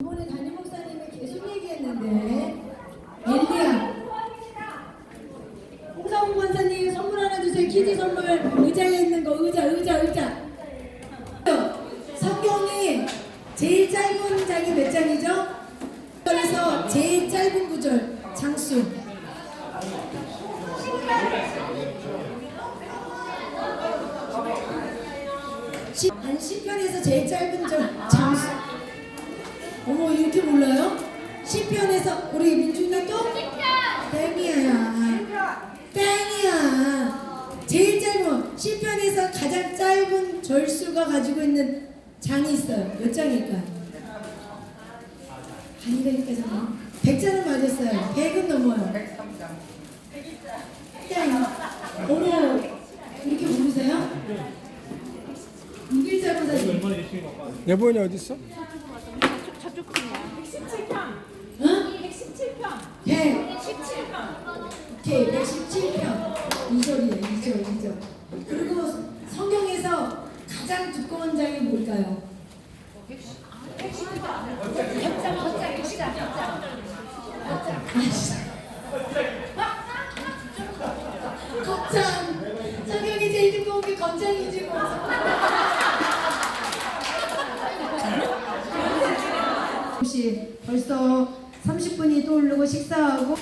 이번에 담임 목사님이 계속 얘기했는데 엘리야 홍사훈 권사님 선물 하나 주세요. 키즈 선물. 의자에 있는 거 의자 의자 의자. 성경이 제일 짧은 장이 몇 장이죠? 그래서 제일 짧은 구절 장수. 시, 한 시편에서 제일 짧은 절 장수 어머 이렇게 몰라요? 시편에서 우리 민준이 또? 땡이야. 땡이야. 제일 짧은 시편에서 가장 짧은 절수가 가지고 있는 장이 있어요. 몇 장일까? 아니라니까 잠깐 100장은 맞았어요. 100은 넘어요. 103장 어머 이렇게 모르세요? 6일자 권사님 여보니 어디 있어? 저쪽 팀이야. 117편. 응? 117편. 100 17편. 오케이 117편 2절이에요 2절 2절 그리고 성경에서 가장 두꺼운 장이 뭘까요? 격장, 격장, 격장, 격장. 아이씨. 겁장 성경이 제일 두꺼운 게 겁장이지 뭐 혹시 벌써 30분이 떠오르고 식사하고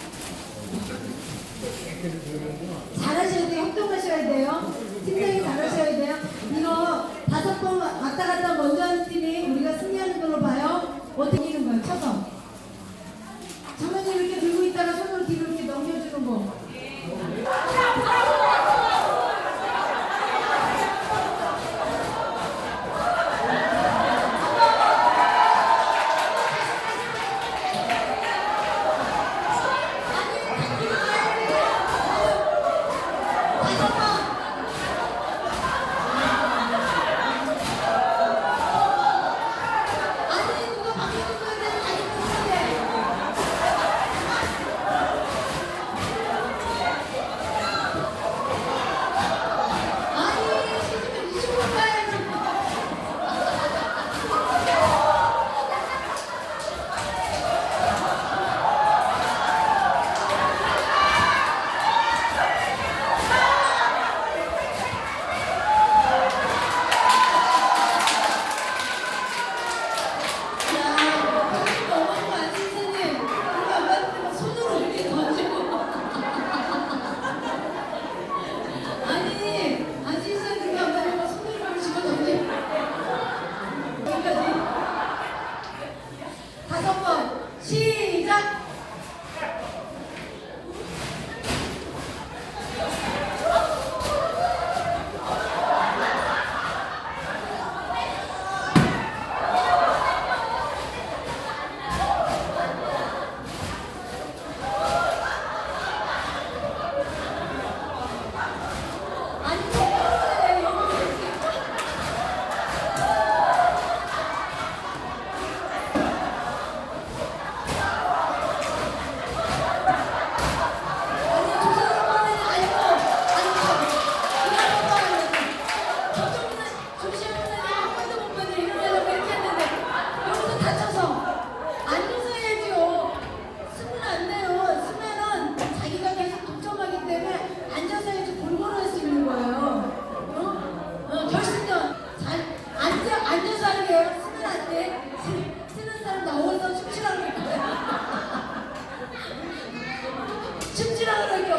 춤추라 그러니까.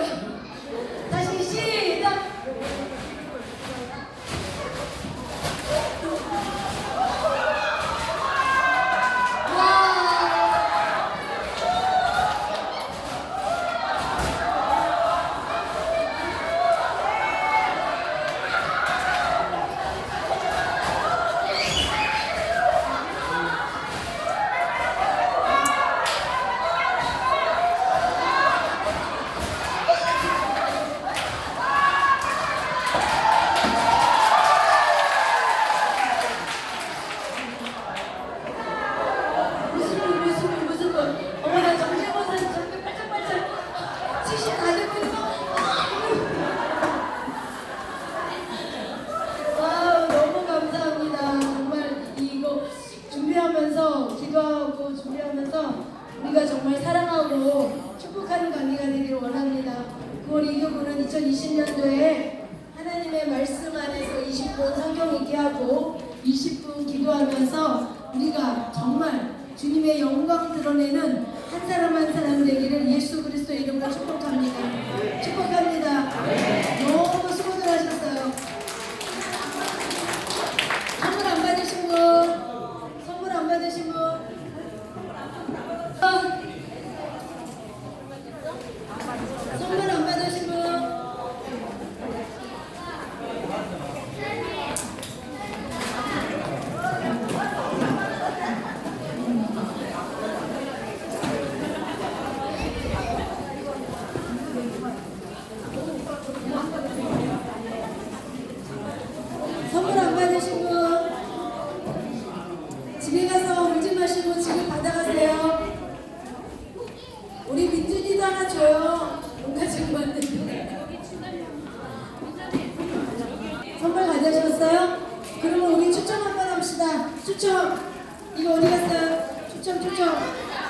다시 시작. 준비하면서 우리가 정말 사랑하고 축복하는 관계가 되기를 원합니다. 9월 2교구는 2020년도에 하나님의 말씀 안에서 20분 성경 얘기하고 20분 기도하면서 우리가 정말 주님의 영광 드러내는 한 사람 한 사람 되기를 예수 그리스도 이름으로 축복합니다. 축복합니다. 너무 수고들 하셨어요. 선물 안 받으신 분, 선물 안 받으신 분, 어, 선물 안 받으신 분. 선물 안 받으신 분 집에 가서 울지 마시고 지금 받아가세요. 우리 민준이도 하나 줘요. 뭔가 지금 왔는데. 선물 가져오셨어요? 그러면 우리 추첨 한번 합시다. 추첨. 이거 어디 갔어요? 추첨.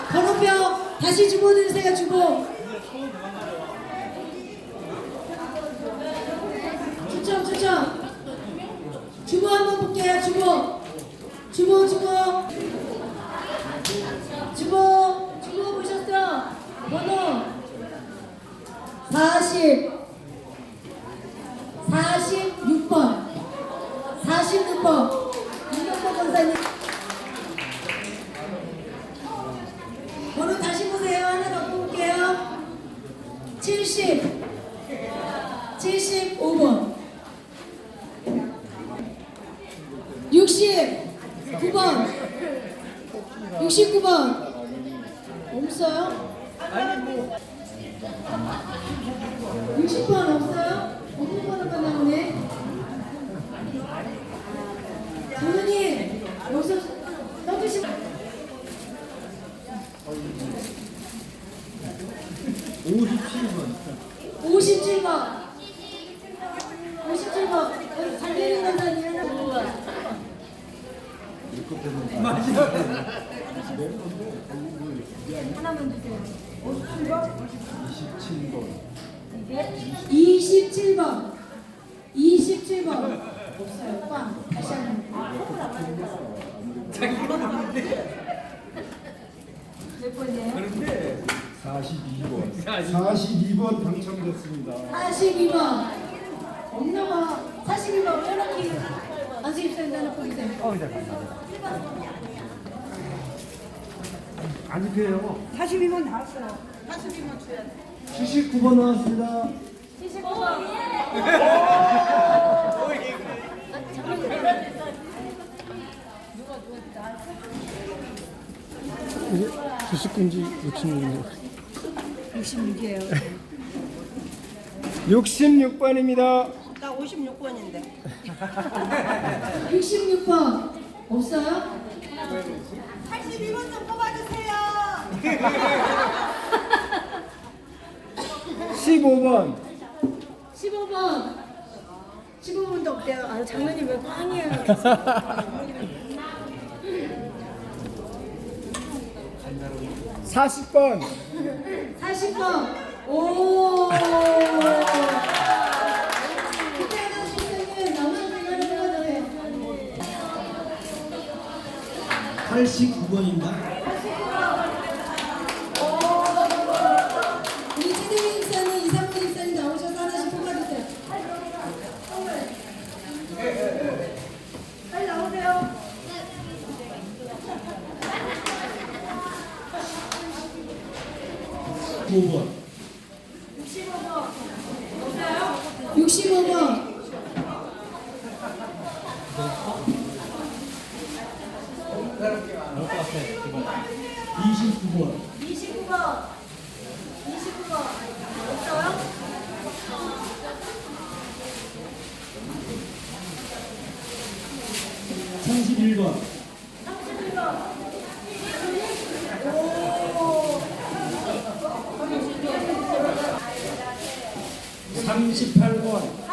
번호표 다시 주보 드세요 주보. 추첨 추첨. 주보 한번 볼게요. 주보. 주보 주보. 주보 주보 보셨어? 번호 40 46번 46번 이명박 권사님 번호 다시 보세요. 하나 더 볼게요. 70 75번 69번 69번 없어요? 60번 없어요? 5번만 나오네 장모님 여기서 써주시면 57번 57번 여기 장례인 권사님 하나 하나만 주세요. 27번. 27번. 없어요. 빵. 다시 한번. 몇 번이에요? 42번. 42번 당첨됐습니다. 42번. 없나 봐 42번 펴놓기. 안수 입사님 펴놓고 계세요 안 돼요. 42번 나왔어요. 79번 나왔습니다. 90군지 66번. 66이에요. 66번입니다. 나 56번인데. 66번 없어요? 82번 좀 뽑아주세요. 15번. 15번 15번도 없대요 아 장모님 왜 꽝이에요 40번. 40번 오 89번입니다. 우리 최대민 입사는 이상문 입사님 나오셔서 하나씩 뽑아주세요. 빨리 나오세요. 9번. 65번 29번. 29번 29번 없어요? 31번. 38번.